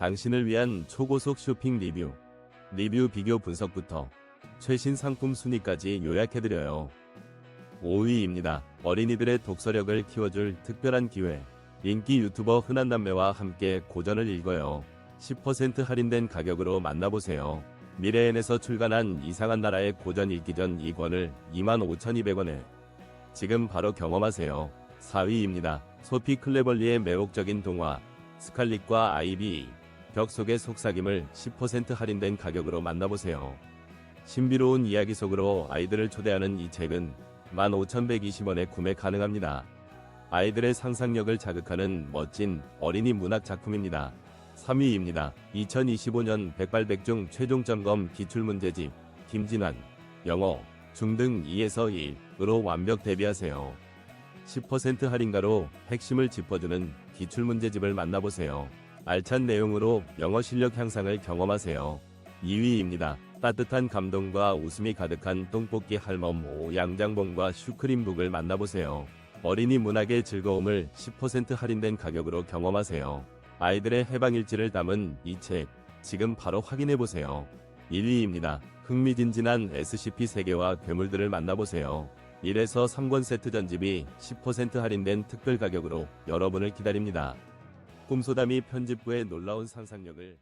당신을 위한 초고속 쇼핑 리뷰, 리뷰 비교 분석부터 최신 상품 순위까지 요약해드려요. 5위입니다. 어린이들의 독서력을 키워줄 특별한 기회. 인기 유튜버 흔한 남매와 함께 고전을 읽어요. 10% 할인된 가격으로 만나보세요. 미래엔에서 출간한 이상한 나라의 고전 읽기 전 2권을 25,200원에 지금 바로 경험하세요. 4위입니다. 소피 클레벌리의 매혹적인 동화 스칼릿과 아이비 벽 속의 속삭임을 10% 할인된 가격으로 만나보세요. 신비로운 이야기 속으로 아이들을 초대하는 이 책은 15,120원에 구매 가능합니다. 아이들의 상상력을 자극하는 멋진 어린이 문학 작품입니다. 3위입니다. 2025년 백발백중 최종 점검 기출문제집 김진환 영어 중등 2에서 1으로 완벽 대비하세요. 10% 할인가로 핵심을 짚어주는 기출문제집을 만나보세요. 알찬 내용으로 영어 실력 향상을 경험하세요. 2위입니다. 따뜻한 감동과 웃음이 가득한 똥볶이 할멈 오 양장봉과 슈크림북을 만나보세요. 어린이 문학의 즐거움을 10% 할인된 가격으로 경험하세요. 아이들의 해방일지를 담은 이 책, 지금 바로 확인해보세요. 1위입니다. 흥미진진한 SCP 세계와 괴물들을 만나보세요. 1에서 3권 세트 전집이 10% 할인된 특별 가격으로 여러분을 기다립니다. 꿈소담이 편집부의 놀라운 상상력을